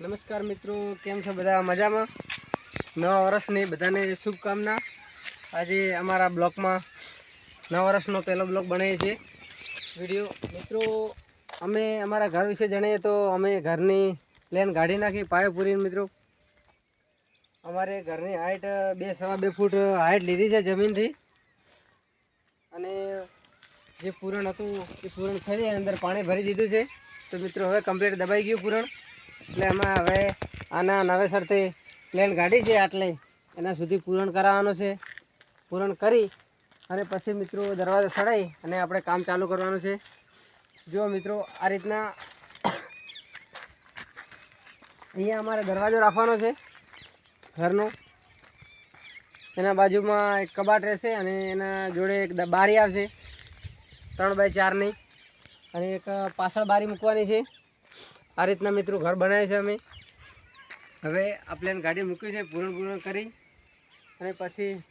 નમસ્કાર મિત્રો, કેમ છો બધા? મજામાં? નવા વર્ષની બધાને શુભકામના. આજે અમારા બ્લોકમાં નવા વર્ષનો પહેલો બ્લોક બનાવીએ છીએ. વીડિયો. મિત્રો, અમે અમારા ઘર વિશે જણાવીએ તો અમે ઘરની પ્લેન કાઢી નાખી, પાયો પૂરીને મિત્રો. અમારે ઘરની હાઇટ બે સવા બે ફૂટ હાઇટ લીધી છે જમીનથી. અને જે પૂરણ હતું, એ પૂરણ ખરી અંદર પાણી ભરી દીધું છે. તો મિત્રો, હવે કમ્પ્લીટ દબાઈ ગયું પૂરણ. એટલે એમાં હવે આના નવેસરથી પ્લેન ગાડી છે આટલે. એના સુધી પૂરણ કરાવવાનું છે. પૂરણ કરી અને પછી મિત્રો દરવાજો ચડાવી અને આપણે કામ ચાલુ કરવાનું છે. જો મિત્રો આ રીતના અહીંયા અમારે દરવાજો રાખવાનો છે ઘરનો. એના બાજુમાં એક કબાટ રહેશે અને એના જોડે એક બારી આવશે. ત્રણ બાય ચારની. અને એક પાછળ બારી મૂકવાની છે. આ રીતના મિત્રો ઘર બનાવીએ છે અમે. હવે આપણે ગાડી મૂક્યું છે, પૂરણ પૂરણ કરી. અને પછી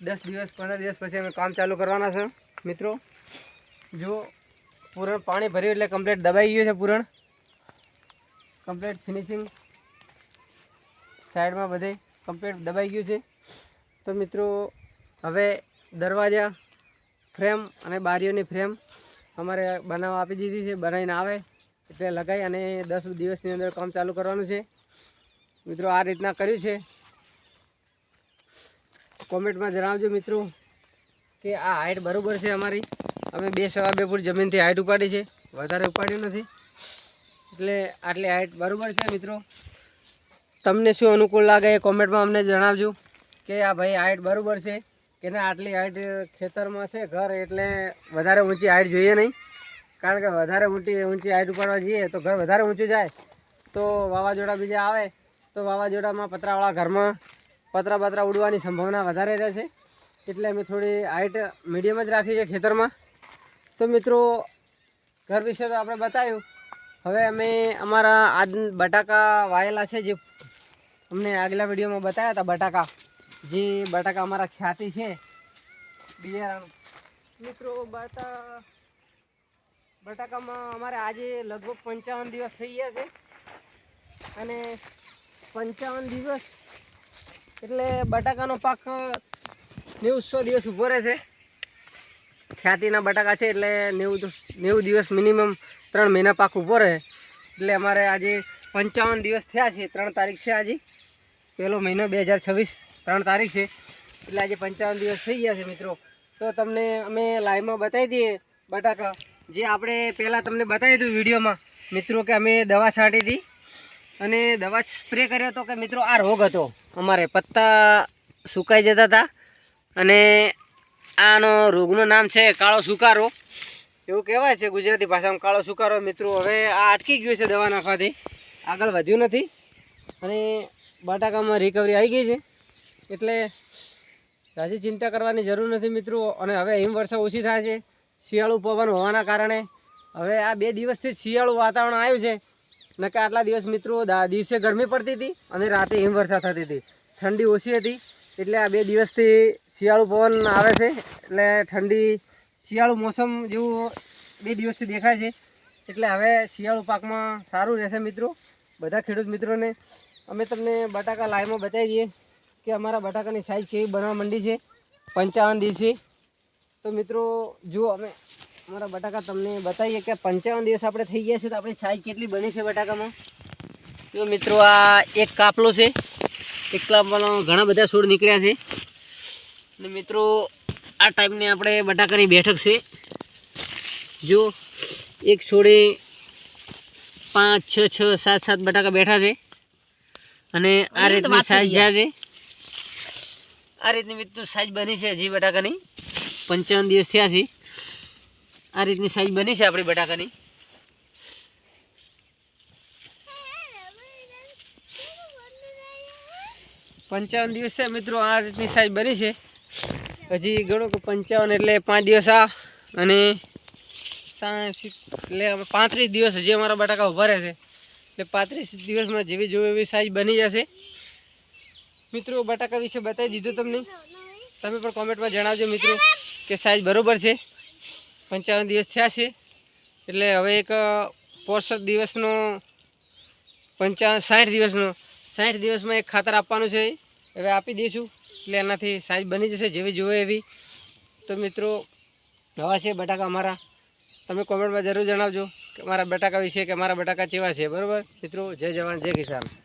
દસ દિવસ, પંદર દિવસ પછી અમે કામ ચાલુ કરવાના છે, મિત્રો. જો પૂરણ પાણી ભર્યું એટલે કમ્પ્લેટ દબાઈ ગયું છે પૂરણ. કમ્પ્લેટ ફિનિશિંગ સાઈડમાં બધે કમ્પ્લેટ દબાઈ ગયું છે. તો મિત્રો, હવે દરવાજા ફ્રેમ અને બારીઓની ફ્રેમ અમારે બનાવવા આપી દીધી છે, બનાવીને આવે. એટલે લગાવી અને દસ દિવસની અંદર કામ ચાલુ કરવાનું છે. મિત્રો, આ રીતના કર્યું છે. કોમેન્ટમાં જણાવજો મિત્રો કે આ હાઇટ બરાબર છે અમારી. અમે બે સવા બે ફૂટ જમીનથી હાઇટ ઉપાડી છે. વધારે ઉપાડ્યું નથી. એટલે આટલી હાઇટ બરાબર છે મિત્રો. તમને શું અનુકૂળ લાગે એ કોમેન્ટમાં અમને જણાવજો કે આ ભાઈ હાઇટ બરાબર છે કે ના? આટલી હાઇટ ખેતરમાં છે ઘર એટલે વધારે ઊંચી હાઇટ જોઈએ નહીં. કારણ કે વધારે ઊંચી ઊંચી હાઇટ ઉપાડવા જઈએ તો ઘર વધારે ઊંચું જાય. તો વાવાઝોડા બીજા આવે, તો વાવાઝોડામાં પતરાવાળા ઘરમાં પતરા પતરા ઉડવાની સંભાવના વધારે રહે છે. એટલે અમે થોડી હાઇટ મીડિયમ જ રાખી છે ખેતરમાં. તો મિત્રો, ઘર વિશે તો આપણે બતાવ્યું. હવે અમે અમારા આજ બટાકા વાયેલા છે જે અમને આગલા વિડીયોમાં બતાવ્યા હતા બટાકા. જે બટાકા અમારા ખ્યાતિ છે. બીજા મિત્રો, બટા બટાકામાં અમારે આજે લગભગ પંચાવન દિવસ થઈ ગયા છે. અને પંચાવન દિવસ એટલે બટાકાનો પાક નેવું દિવસ ઊભો રહે છે. ખ્યાતિના બટાકા છે એટલે નેવું નેવું દિવસ મિનિમમ ત્રણ મહિના પાક ઊભો રહે. એટલે અમારે આજે પંચાવન દિવસ થયા છે, ત્રણ તારીખ છે આજે. પહેલો મહિનો બે હજાર છવ્વીસ, ત્રણ તારીખ છે. એટલે આજે પંચાવન દિવસ થઈ ગયા છે મિત્રો. તો તમને અમે લાઈવમાં બતાવી દઈએ બટાકા. જે આપણે પહેલાં તમને બતાવી દીધું વિડીયોમાં, મિત્રો કે અમે દવા છાંટી હતી અને દવા સ્પ્રે કર્યો હતો કે મિત્રો આ રોગ હતો અમારે, પત્તા સુકાઈ જતા હતા અને આનો રોગનું નામ છે કાળો સુકારો. એવું કહેવાય છે ગુજરાતી ભાષામાં કાળો સુકારો. મિત્રો, હવે આ અટકી ગયું છે દવા નાખવાથી. આગળ વધ્યું નથી અને બટાકામાં રિકવરી આવી ગઈ છે. એટલે હજી ચિંતા કરવાની જરૂર નથી મિત્રો. અને હવે હિમવર્ષા ઓછી થાય છે. શિયાળુ પવન હોવાના કારણે હવે આ બે દિવસથી શિયાળું વાતાવરણ આવ્યું છે. નકે આટલા દિવસ મિત્રો દિવસે ગરમી પડતી હતી અને રાતે હિમવર્ષા થતી હતી. ઠંડી ઓછી હતી, એટલે આ બે દિવસથી શિયાળુ પવન આવે છે. એટલે ઠંડી, શિયાળુ મોસમ જેવું બે દિવસથી દેખાય છે. એટલે હવે શિયાળુ પાકમાં સારું રહેશે મિત્રો. બધા ખેડૂત મિત્રોને, અમે તમને બટાકા લાઈવમાં બતાવી દઈએ કે અમારા બટાકાની સાઈઝ કેવી બનવા માંડી છે. પંચાવન દિવસે તો મિત્રો જુઓ અમે અમારા બટાકા તમને બતાવીએ કે પંચાવન દિવસ આપણે થઈ ગયા છે તો આપણી સાઈઝ કેટલી બની છે બટાકામાં? જો મિત્રો આ એક કાપલો છે. એક કાપલામાં ઘણા બધા છોડ નીકળ્યા છે. અને મિત્રો આ ટાઈપની આપણે બટાકાની બેઠક છે. જો એક છોડે પાંચ છ છ સાત સાત બટાકા બેઠા છે. અને આ રીતની સાઈઝ જ્યાં છે. આ રીતની મિત્રો સાઈઝ બની છે હજી બટાકાની. પંચાવન દિવસ થયા છે. આ રીતની સાઈઝ બની છે આપણી બટાકાની. પંચાવન દિવસ છે મિત્રો, આ રીતની સાઈઝ બની છે. હજી ગણો કે પંચાવન એટલે પાંચ દિવસ આ અને એટલે પાંત્રીસ દિવસ હજી અમારા બટાકા ઊભા રહેશે એટલે પાંત્રીસ દિવસમાં જેવી જોવે એવી સાઈઝ બની જશે. મિત્રો, બટાકા વિશે બતાવી દીધું તમને. તમે પણ કોમેન્ટમાં જણાવજો મિત્રો. કે સાઈઝ બરાબર છે. પંચાવન દિવસ થયા છે. એટલે હવે એક પોષક દિવસનો, પંચાવન સાઠ દિવસનો સાઠ દિવસમાં એક ખાતર આપવાનું છે. હવે આપી દઈશું. એટલે એનાથી સાઈઝ બની જશે જેવી જોવે એવી. તો મિત્રો, નવા છે બટાકા અમારા. તમે કોમેન્ટમાં જરૂર જણાવજો કે મારા બટાકા વિશે કે મારા બટાકા કેવા છે. બરાબર? મિત્રો, જય જવાન, જય કિસાન.